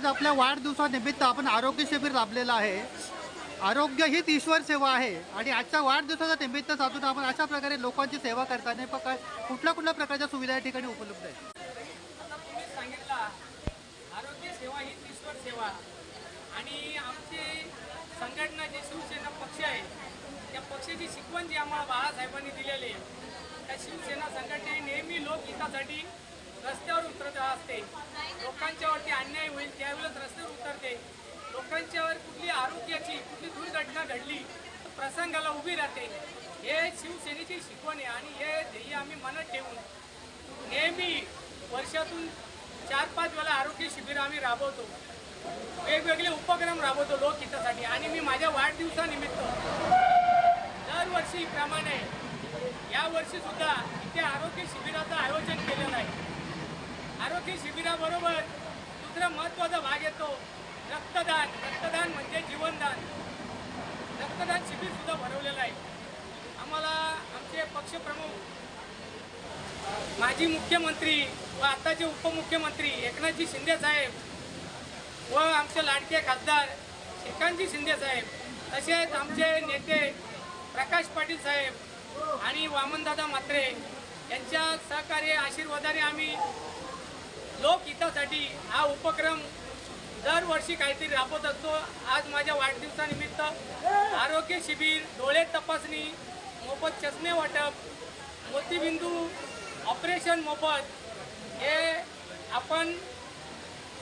आज आपल्या वाढदिवसानिमित्त आपण आरोग्य शिबिर राबलेलं आहे. आरोग्य हीच ईश्वर सेवा आहे. आणि आजच्या वाढदिवसाच्या निमित्त साधून आपण अशा प्रकारे लोकांची सेवा करताना प्रकार कुठल्या कुठल्या प्रकारच्या सुविधा या ठिकाणी उपलब्ध आहेत? आरोग्य सेवा ही ईश्वर सेवा. आणि आमची संघटना जी शिवसेना पक्ष आहे त्या पक्षाची शिकवण जी आम्हाला बाळासाहेबांनी दिलेली आहे त्या शिवसेना संघटनेने नेहमी लोकहितासाठी असते. लोकांच्यावरती अन्याय होईल त्यावेळेस रस्त्यावर उतरते. लोकांच्यावर कुठली आरोग्याची कुठली दुर्घटना घडली तर प्रसंगाला उभी राहते. हे शिवसेनेची शिकवण आहे आणि हे ध्येय आम्ही मनात ठेवून नेहमी वर्षातून चार पाच वेळा आरोग्य शिबिर आम्ही राबवतो. वेगवेगळे उपक्रम राबवतो लोकहितासाठी आणि मी माझ्या वाढदिवसानिमित्त दरवर्षीप्रमाणे या वर्षी सुद्धा इथे आरोग्य शिबिराचं आयोजन आरोग्य शिबिराबरोबर दुसरा महत्त्वाचा भाग येतो रक्तदान. रक्तदान म्हणजे जीवनदान. रक्तदान शिबिरसुद्धा भरवलेलं आहे. आम्हाला आमचे पक्षप्रमुख माजी मुख्यमंत्री व आत्ताचे उपमुख्यमंत्री एकनाथजी शिंदे साहेब व आमचे लाडके खासदार श्रीकांतजी शिंदे साहेब तसेच आमचे नेते प्रकाश पाटील साहेब आणि वामनदादा म्हात्रे यांच्या सहकार्य आशीर्वादाने आम्ही लोकहितासाठी हा उपक्रम दरवर्षी काहीतरी राबवत असतो. आज माझ्या वाढदिवसानिमित्त आरोग्य शिबिर डोळे तपासणी मोफत चष्मे वाटप मोतीबिंदू ऑपरेशन मोफत हे आपण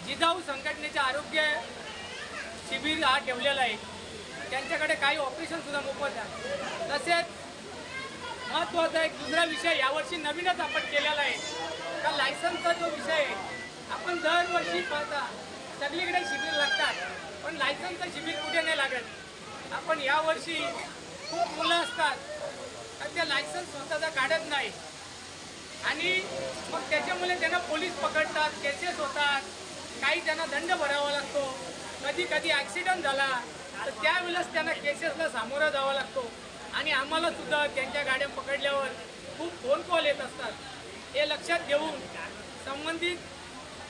जिजाऊ संघटनेचे आरोग्य शिबिर हा ठेवलेला आहे. त्यांच्याकडे काही ऑपरेशनसुद्धा मोफत आहे. तसेच महत्त्वाचा एक दुसरा विषय यावर्षी नवीनच आपण केलेला आहे. का लायसनचा जो विषय आहे आपण दरवर्षी पाहता सगळीकडे शिबिर लागतात पण लायसनचं शिबिर कुठे नाही लागत? आपण यावर्षी खूप मुलं असतात आणि ते लायसन्स स्वतःचा काढत नाही. आणि मग त्याच्यामुळे त्यांना पोलीस पकडतात केसेस होतात काही त्यांना दंड भरावा लागतो. कधी कधी ॲक्सिडेंट झाला तर त्यावेळेस त्यांना केसेसला सामोरा जावा लागतो. आणि आम्हाला सुद्धा त्यांच्या गाड्या पकडल्यावर खूप फोन कॉल येत असतात. हे लक्षात घेऊन संबंधित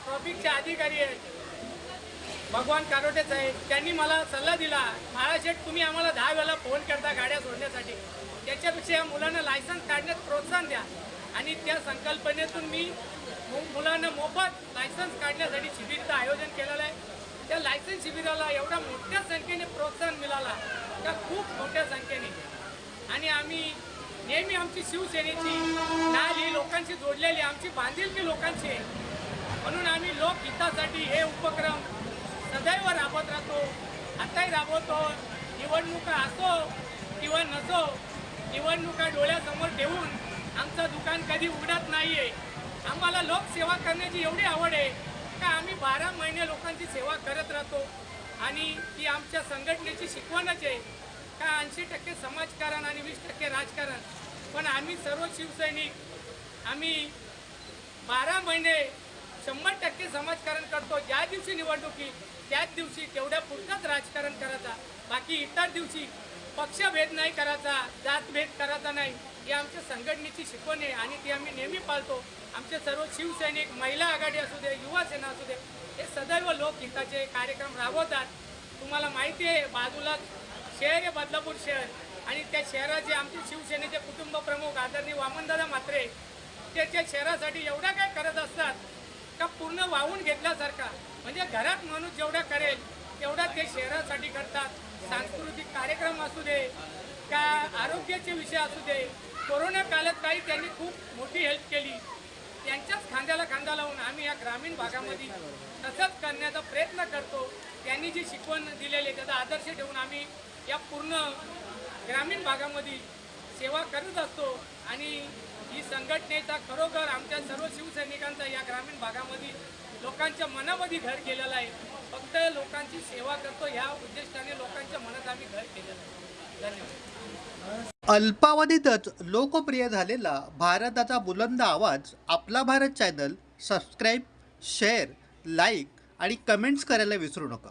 ट्रॉफिकचे अधिकारी आहेत. भगवान कारोटे साहेब त्यांनी मला सल्ला दिला महाराष्ट्र तुम्ही आम्हाला दहा वेळा फोन करता गाड्या सोडण्यासाठी. त्याच्यापेक्षा या मुलांना लायसन्स काढण्यात प्रोत्साहन द्या. आणि त्या संकल्पनेतून मी मु- मुलांना मोफत लायसन्स काढण्यासाठी शिबिरचं आयोजन केलेलं आहे. त्या लायसन्स शिबिराला एवढ्या मोठ्या संख्येने प्रोत्साहन मिळाला. त्या खूप मोठ्या संख्येने. आणि आम्ही नेहमी आमची शिवसेनेची नाल ही लोकांशी जोडलेली आमची बांधिलकी लोकांची आहे म्हणून आम्ही लोकहितासाठी हे उपक्रम सदैव राबवत राहतो. आताही राबवतो. निवडणुका असो किंवा नसो निवडणुका डोळ्यासमोर ठेवून आमचं दुकान कधी उघडत नाही आहे आम्हाला लोकसेवा करण्याची एवढी आवड आहे का आम्ही बारा महिने लोकांची सेवा करत राहतो आणि ती आमच्या संघटनेची शिकवणच आहे. का ऐंशी टक्के समाजकारण आणि वीस टक्के राजकारण? पण आम्ही सर्व शिवसैनिक आम्ही बारा महिने शंभर टक्के समाजकारण करतो. ज्या दिवशी निवडणुकी त्याच दिवशी तेवढ्या पुरताच राजकारण करायचा. बाकी इतर दिवशी पक्षभेद नाही करायचा जातभेद करायचा नाही. ही आमच्या संघटनेची शिकवण आहे आणि ती आम्ही नेहमी पाळतो. आमचे सर्व शिवसैनिक महिला आघाडी असू दे युवा सेना असू दे हे सदैव लोकहिताचे कार्यक्रम राबवतात. तुम्हाला माहिती आहे बाजूलाच शहर आहे बदलापूर शहर. आणि त्या शहराचे आमचे शिवसेनेचे कुटुंब प्रमुख आदरणीय वामनदादा म्हात्रे त्याच्या शहरासाठी एवढा काय करत असतात का पूर्ण वाहून घेतल्यासारखा. म्हणजे घरात माणूस जेवढा करेल तेवढा ते शहरासाठी करतात. सांस्कृतिक कार्यक्रम असू दे का आरोग्याचे विषय असू दे कोरोना काळात काही त्यांनी खूप मोठी हेल्प केली. त्यांच्याच खांद्याला खांदा लावून आम्ही या ग्रामीण भागामध्ये तसंच करण्याचा प्रयत्न करतो. त्यांनी जी शिकवण दिलेली त्याचा आदर्श ठेवून आम्ही या पूर्ण ग्रामीण भागामध्ये सेवा करत असतो आणि ही संघटनेचा खरोखर आमच्या सर्व शिवसैनिकांचा या ग्रामीण भागामध्ये लोकांच्या मनामध्ये घर केलेलं आहे. फक्त लोकांची सेवा करतो ह्या उद्देशाने लोकांच्या मनात आम्ही घर केलेलं आहे. धन्यवाद. अल्पावधीतच लोकप्रिय झालेला भारताचा बुलंद आवाज आपला Bharat channel subscribe share like आणि कमेंट्स करायला विसरू नका.